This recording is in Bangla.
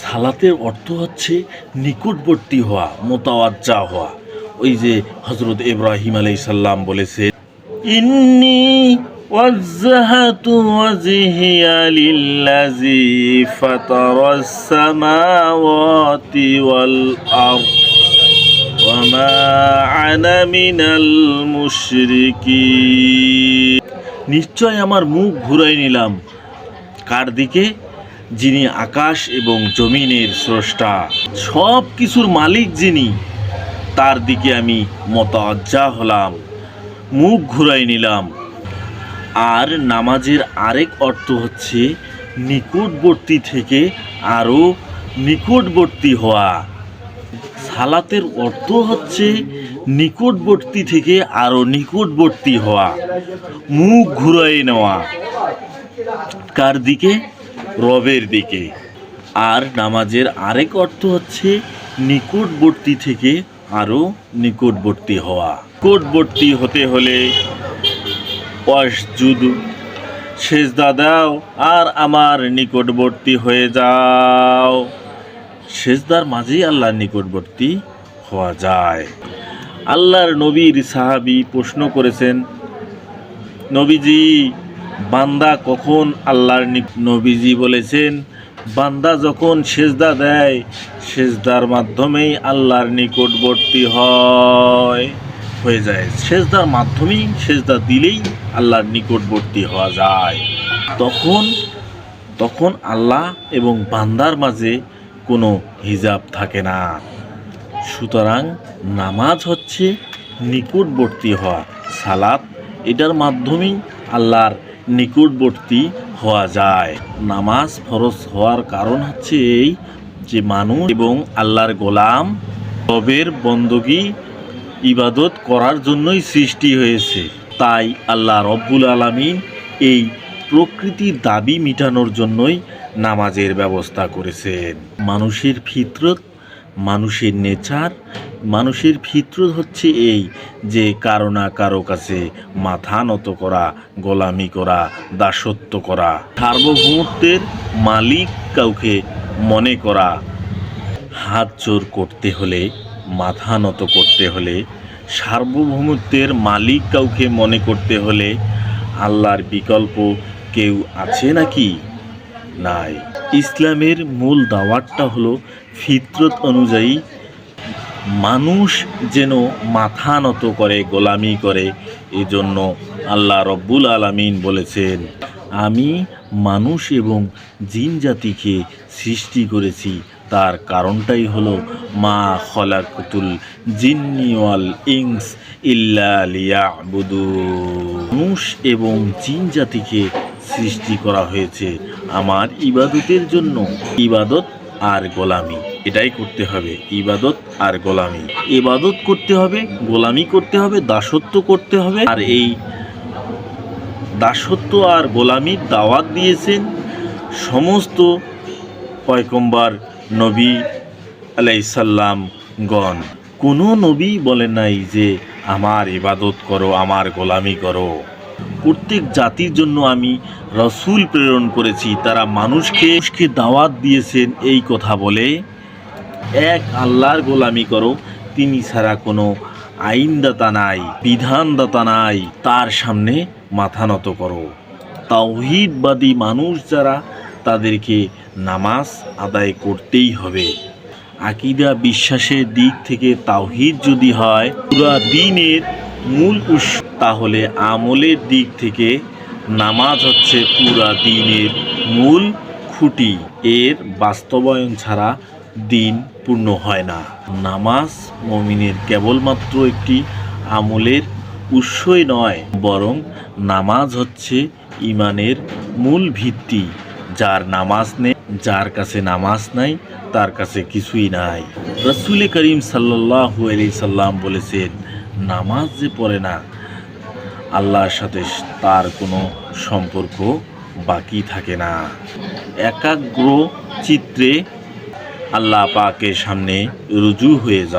সালাতের অর্থ হচ্ছে নিকটবর্তী হওয়া মোতাওয়াজ্জা হওয়া ওই যে হজরত ইব্রাহিম আলাই সাল্লাম বলেছে ইন্নি وجهت وجهي للذي فطر السماوات والأرض وما أنا من المشركين নিশ্চয় আমার মুখ ঘুরাই নিলাম কার দিকে যিনি আকাশ এবং জমিনের স্রষ্টা, সব কিছুর মালিক যিনি, তার দিকে আমি মতাজ্জা হলাম, মুখ ঘুরাই নিলাম। আর নামাজের আরেক অর্থ হচ্ছে নিকটবর্তী থেকে আরও নিকটবর্তী হওয়া। সালাতের অর্থ হচ্ছে নিকটবর্তী থেকে আরও নিকটবর্তী হওয়া, মুখ ঘুরাই নেওয়া। কার দিকে? রবের দিকে। আর নামাজের আরেক অর্থ হচ্ছে নিকটবর্তী থেকে আরও নিকটবর্তী হওয়া। নিকটবর্তী হতে হলে ওয়াসজুদু, সেজদা দাও আর আমার নিকটবর্তী হয়ে যাও। সেজদার মাঝেই আল্লাহর নিকটবর্তী হওয়া যায়। আল্লাহর নবীর সাহাবি প্রশ্ন করেছেন, নবীজি বান্দা কখন আল্লাহর নবীজি বলেছেন, বান্দা যখন সেজদা দেয়, সেজদার মাধ্যমেই আল্লাহর নিকটবর্তী হয়, হয়ে যায়। সেজদার মাধ্যমেই সেজদা দিলেই আল্লাহর নিকটবর্তী হওয়া যায়। তখন তখন আল্লাহ এবং বান্দার মাঝে কোনো হিজাব থাকে না। সুতরাং নামাজ হচ্ছে নিকটবর্তী হওয়া, সালাত, এটার মাধ্যমেই আল্লাহর নিকটবর্তী হওয়া যায়। নামাজ ফরজ হওয়ার কারণ হচ্ছে এই যে মানুষ এবং আল্লাহর গোলাম রবের বন্দগি ইবাদত করার জন্যই সৃষ্টি হয়েছে। তাই আল্লাহ রব্বুল আলামিন এই প্রকৃতির দাবি মিটানোর জন্যই নামাজের ব্যবস্থা করেছেন। মানুষের ফিতরত মানুষের নেচার, মানুষের ফিতরত হচ্ছে এই যে কারও না কারও কাছে মাথা নত করা, গোলামি করা, দাসত্ব করা, সার্বভৌমত্বের মালিক কাউকে মনে করা। হাত জোর করতে হলে, মাথা নত করতে হলে, সার্বভৌমত্বের মালিক কাউকে মনে করতে হলে, আল্লাহর বিকল্প কেউ আছে নাকি? নাই। ইসলামের মূল দাওয়াতটা হলো ফিতরত অনুযায়ী মানুষ যেন মাথা নত করে, গোলামি করে, এজন্য আল্লাহ রব্বুল আলামিন বলেছেন, আমি মানুষ এবং জিন জাতিকে সৃষ্টি করেছি, তার কারণটাই হলো মা খলাকুতুল জিন্নিওয়াল ইংস ইল্লা লিয়াবুদু মানুষ এবং জিন জাতিকে সৃষ্টি করা হয়েছে। আমার ইবাদতের জন্য ইবাদত আর গোলামি। এটাই করতে হবে, ইবাদত আর গোলামি। ইবাদত করতে হবে, গোলামি করতে হবে, দাসত্ব করতে হবে। আর এই দাসত্ব আর গোলামির দাওয়াত দিয়েছেন সমস্ত পয়কম্বার নবী আলাইসাল্লাম গণ। কোনো নবী বলে নাই যে, আমার ইবাদত করো, আমার গোলামি করো। প্রত্যেক জাতির জন্য আমি রসুল প্রেরণ করেছি। তারা মানুষকে মানুষকে দাওয়াত দিয়েছেন এই কথা বলে, এক আল্লাহর গোলামি করো, তিনি ছাড়া কোনো আইনদাতা নাই, বিধানদাতা নাই, তার সামনে মাথা নত করো। তাওহিদবাদী মানুষ যারা, তাদেরকে নামাজ আদায় করতেই হবে। আকিদা বিশ্বাসের দিক থেকে তাওহিদ যদি হয়, পুরা দিনের মূল উৎস তাহলে আমলের দিক থেকে নামাজ হচ্ছে পুরা দিনের মূল খুঁটি। এর বাস্তবায়ন ছাড়া দিন পূর্ণ হয় না। নামাজ মমিনের কেবলমাত্র একটি আমলের উৎসই নয়, বরং নামাজ হচ্ছে ইমানের মূল ভিত্তি। যার নামাজ নেই, যার কাছে নামাজ নাই, তার কাছে কিছুই নাই। রসুল করিম সাল্লাহু আলি সাল্লাম বলেছেন নামাজ যে পড়ে না। আল্লাহর সাথে তার কোনো সম্পর্ক বাকি থাকে না। একাগ্র চিত্রে আল্লাহ পাকের সামনে রুজু হয়ে যাও।